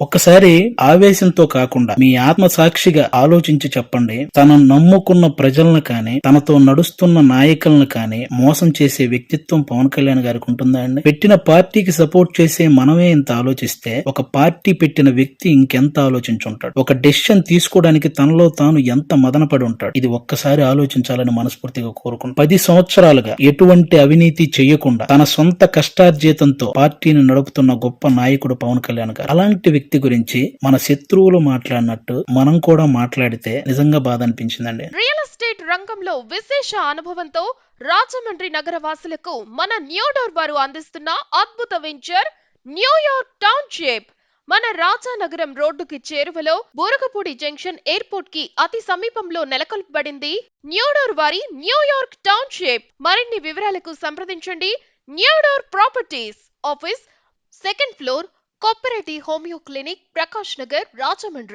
ఒక్కసారి ఆవేశంతో కాకుండా మీ ఆత్మ సాక్షిగా ఆలోచించి చెప్పండి. తనను నమ్ముకున్న ప్రజలను కానీ తనతో నడుస్తున్న నాయకులను కానీ మోసం చేసే వ్యక్తిత్వం పవన్ కళ్యాణ్ గారికి ఉంటుందా అండి? పెట్టిన పార్టీకి సపోర్ట్ చేసే మనమే ఇంత ఆలోచిస్తే ఒక పార్టీ పెట్టిన వ్యక్తి ఇంకెంత ఆలోచించుంటాడు? ఒక డెసిషన్ తీసుకోవడానికి తనలో తాను ఎంత మదనపడి ఉంటాడు? ఇది ఒక్కసారి ఆలోచించాలని మనస్ఫూర్తిగా కోరుకుంటాను పది సంవత్సరాలుగా ఎటువంటి అవినీతి చేయకుండా తన సొంత కష్టార్జితంతో పార్టీని నడుపుతున్న గొప్ప నాయకుడు పవన్ కళ్యాణ్ గారు. అలాంటి వ్యక్తి గురించి మన శత్రువులు మాట్లాడినట్టు మనం కూడా మాట్లాడితే నిజంగా బాధ అనిపించిందండి. రియల్ ఎస్టేట్ రంగంలో విశేష అనుభవంతో రాజమండ్రి నగర వాసులకు మన న్యూడోర్ వారు అందిస్తున్న అద్భుత వెంచర్ న్యూయార్క్ టౌన్షిప్. మన రాజానగరం రోడ్డుకి చేరువలో బోరగపూడి జంక్షన్ ఎయిర్పోర్ట్కి అతి సమీపంలో నెలకొల్పబడింది న్యూడోర్ వారి న్యూయార్క్ టౌన్షిప్. మరిన్ని వివరాలకు సంప్రదించండి new door properties office second floor கோப்பரடி homeo clinic Prakash Nagar Rajahmundry.